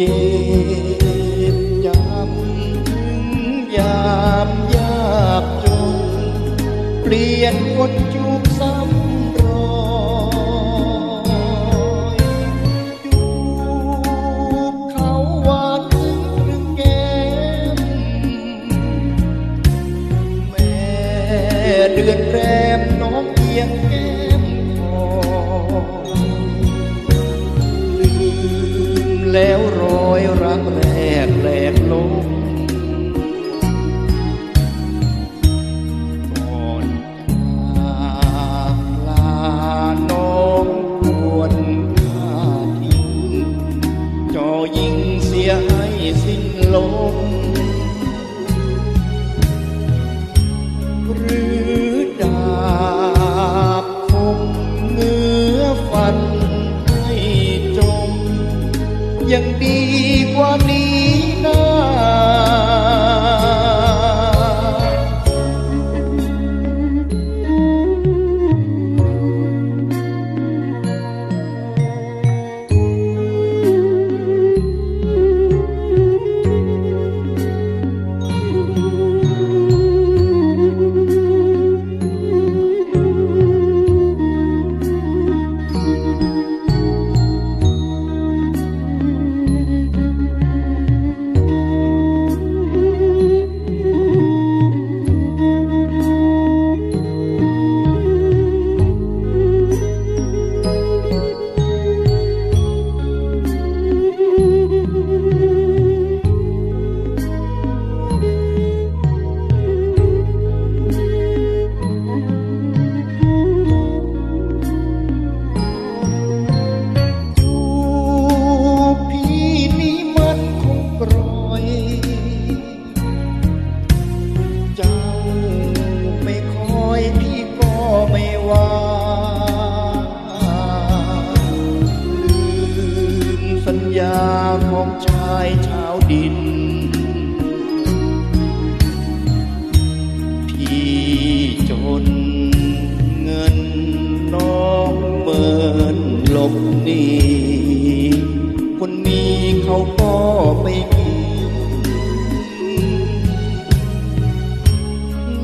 เจ็บจำถึงยามยากจน เปลี่ยนคนจูบซ้ำรอยจูบเขาหวานถึงรึงแก้มแม่เดือนแรมน้องเอียงแก้มคอลืมแล้ว กแรกแหลกลงก่อนจากลาน้องควรค่าทิ้งจอยิงเสียให้สิ้นลมหรือดาบคมเงื้อฟันให้จมยังดี กว่ ของชายชาวดิน พี่จนเงินน้องเหมือนหลบหนีคนมีเขาก็ไม่กิน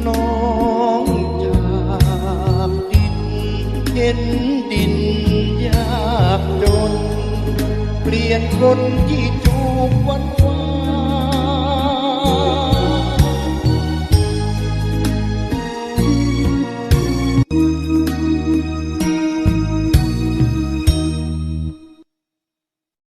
น้องจากดินเห็นดินยากจน เปลี่ยนคนที่จูบวันวา